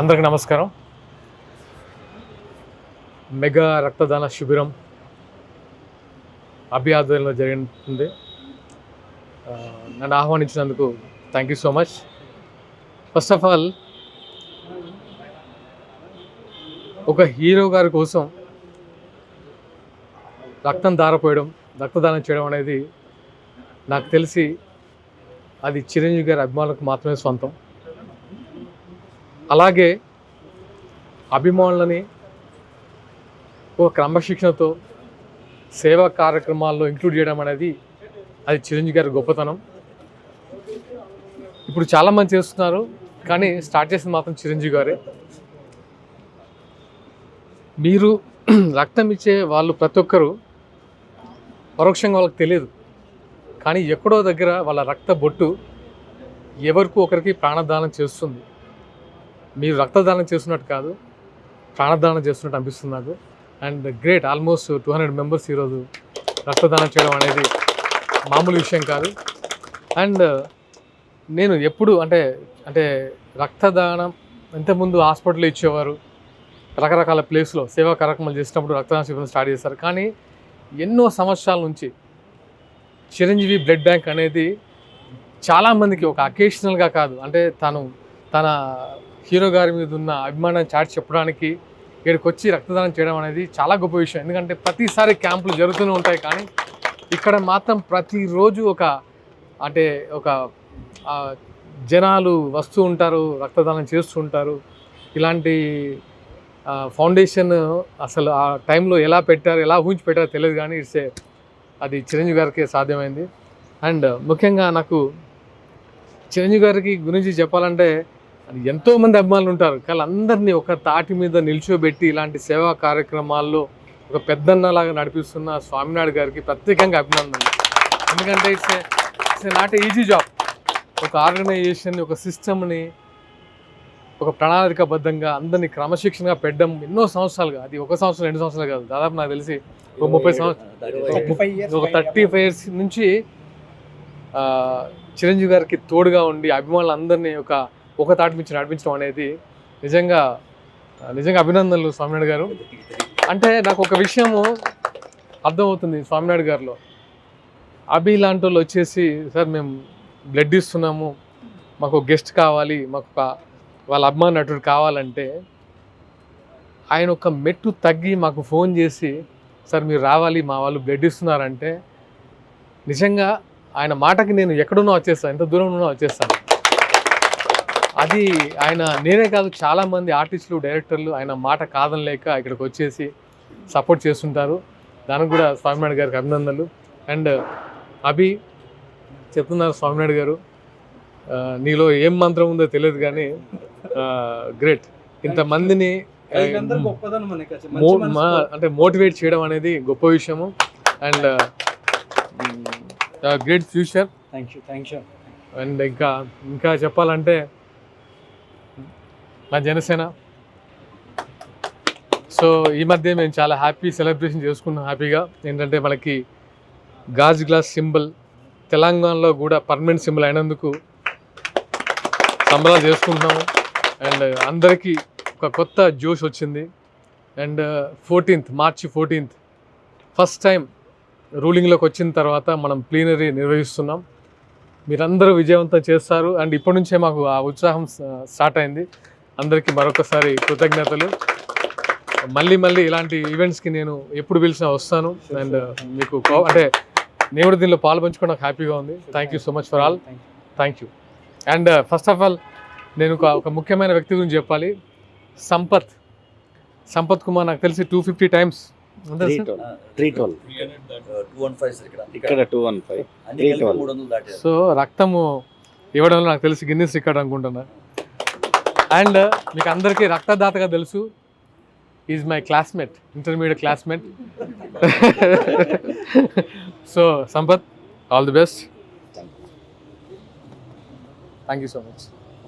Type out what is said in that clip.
అందరికి నమస్కారం. మెగా రక్తదాన శిబిరం అభి ఆధ్వర్యంలో జరిగింది నన్ను ఆహ్వానించినందుకు thank you so much first of all ఒక హీరో గారి కోసం రక్తం దారపోయడం రక్తదానం చేయడం అనేది నాకు తెలిసి అది చిరంజీవి గారి అభిమానులకు మాత్రమే సొంతం. అలాగే అభిమానులని ఒక క్రమశిక్షణతో సేవా కార్యక్రమాల్లో ఇంక్లూడ్ చేయడం అనేది అది చిరంజీవి గారి గొప్పతనం. ఇప్పుడు చాలామంది చేస్తున్నారు కానీ స్టార్ట్ చేసింది మాత్రం చిరంజీవి గారే. మీరు రక్తం ఇచ్చే వాళ్ళు ప్రతి ఒక్కరు పరోక్షంగా వాళ్ళకి తెలియదు. కానీ ఎక్కడో దగ్గర వాళ్ళ రక్త బొట్టు ఎవరికో ఒకరికి ప్రాణదానం చేస్తుంది. మీరు రక్తదానం చేస్తున్నట్టు కాదు ప్రాణదానం చేస్తున్నట్టు అనిపిస్తుంది నాకు. And great almost two hundred members ఈరోజు రక్తదానం చేయడం అనేది మామూలు విషయం కాదు. అండ్ నేను ఎప్పుడు అంటే అంటే రక్తదానం ఇంతకుముందు హాస్పిటల్లో ఇచ్చేవారు రకరకాల ప్లేస్లో సేవా కార్యక్రమాలు చేసినప్పుడు రక్తదాన శిబిరం స్టార్ట్ చేస్తారు కానీ ఎన్నో సంవత్సరాల నుంచి చిరంజీవి బ్లడ్ బ్యాంక్ అనేది చాలామందికి ఒక అకేషనల్గా కాదు. అంటే తను తన హీరో గారి మీద ఉన్న అభిమానం చాటి చెప్పడానికి ఇక్కడికి వచ్చి రక్తదానం చేయడం అనేది చాలా గొప్ప విషయం. ఎందుకంటే ప్రతిసారి క్యాంపులు జరుగుతూనే ఉంటాయి కానీ ఇక్కడ మాత్రం ప్రతిరోజు ఒక అంటే ఒక జనాలు వస్తూ ఉంటారు రక్తదానం చేస్తూ ఉంటారు. ఇలాంటి ఫౌండేషన్ అసలు ఆ టైంలో ఎలా పెట్టారు ఎలా ఊహించి పెట్టారో తెలియదు కానీ ఇట్స్ అది చిరంజీవి గారికి సాధ్యమైంది. అండ్ ముఖ్యంగా నాకు చిరంజీవి గారికి గురించి చెప్పాలంటే ఎంతోమంది అభిమానులు ఉంటారు. కానీ అందరినీ ఒక తాటి మీద నిల్చోబెట్టి ఇలాంటి సేవా కార్యక్రమాల్లో ఒక పెద్దన్నలాగా నడిపిస్తున్న స్వామినాయుడు గారికి ప్రత్యేకంగా అభినందనలు. ఎందుకంటే it's it's not easy job ఒక ఆర్గనైజేషన్ ఒక సిస్టమ్ని ఒక ప్రణాళికబద్ధంగా అందరినీ క్రమశిక్షణగా పెట్టడం ఎన్నో సంవత్సరాలుగా అది ఒక సంవత్సరం రెండు సంవత్సరాలు కాదు. దాదాపు నాకు తెలిసి ఒక ముప్పై సంవత్సరాలు ఒక థర్టీ ఫైవ్ ఇయర్స్ నుంచి ఆ, చిరంజీవి గారికి తోడుగా ఉండి అభిమానులు అందరినీ ఒక ఒక తాటి మించి నడిపించడం అనేది నిజంగా నిజంగా అభినందనలు స్వామినాయుడు గారు. అంటే నాకు ఒక విషయము అర్థమవుతుంది స్వామినాయుడు గారిలో. అభి లాంటి వాళ్ళు వచ్చేసి సార్ మేము బ్లడ్ ఇస్తున్నాము మాకు గెస్ట్ కావాలి మాకు వాళ్ళ అభిమాన నటుడు కావాలంటే ఆయన ఒక మెట్టు తగ్గి మాకు ఫోన్ చేసి సార్ మీరు రావాలి మా వాళ్ళు బ్లడ్ ఇస్తున్నారంటే నిజంగా ఆయన మాటకి నేను ఎక్కడున్నా వచ్చేస్తాను ఎంత దూరం ఉన్నా వచ్చేస్తాను. అది ఆయన నేనే కాదు చాలామంది ఆర్టిస్టులు డైరెక్టర్లు ఆయన మాట కాదనలేక ఇక్కడికి వచ్చేసి సపోర్ట్ చేస్తుంటారు. దానికి కూడా స్వామినాయుడు గారికి అభినందనలు. అండ్ అభి చెప్తున్నారు స్వామినాయుడు గారు. నీలో ఏం మంత్రం ఉందో తెలియదు కానీ గ్రేట్ ఇంతమందిని. అంటే మోటివేట్ చేయడం అనేది గొప్ప విషయము. And great future Thank you, thank you. అండ్ ఇంకా ఇంకా చెప్పాలంటే మా జనసేన. సో ఈ మధ్య మేము చాలా హ్యాపీ సెలబ్రేషన్ చేసుకున్నాం హ్యాపీగా. ఏంటంటే మనకి గాజ్ గ్లాస్ సింబల్ తెలంగాణలో కూడా పర్మనెంట్ సింబల్ అయినందుకు సంబరాలు చేసుకుంటున్నాము. అండ్ అందరికీ ఒక కొత్త జోష్ వచ్చింది. And fourteenth March fourteenth first time రూలింగ్లోకి వచ్చిన తర్వాత మనం ప్లీనరీ నిర్వహిస్తున్నాం. మీరందరూ విజయవంతం చేస్తారు. అండ్ ఇప్పటి నుంచే మాకు ఆ ఉత్సాహం స్టార్ట్ అయింది. అందరికీ మరొకసారి కృతజ్ఞతలు. మళ్ళీ మళ్ళీ ఇలాంటి ఈవెంట్స్కి నేను ఎప్పుడు పిలిచినా వస్తాను. అండ్ మీకు కో- అంటే నేను కూడా దీనిలో పాలు పంచుకోవడం నాకు హ్యాపీగా ఉంది. Thank you so much for all. Thank you and first of all నేను ఒక ఒక ముఖ్యమైన వ్యక్తి గురించి చెప్పాలి. సంపత్. సంపత్ కుమార్ నాకు తెలిసి టూ ఫిఫ్టీ టైమ్స్ ఇక్కడ ఇక్కడ సో రక్తము ఇవ్వడంలో నాకు తెలిసి గిన్నెస్ రికార్డ్ అనుకుంటున్నా. అండ్ మీకు అందరికీ రక్తదాతగా తెలుసు is my classmate intermediate classmate. So Sampath all the best. Thank you so much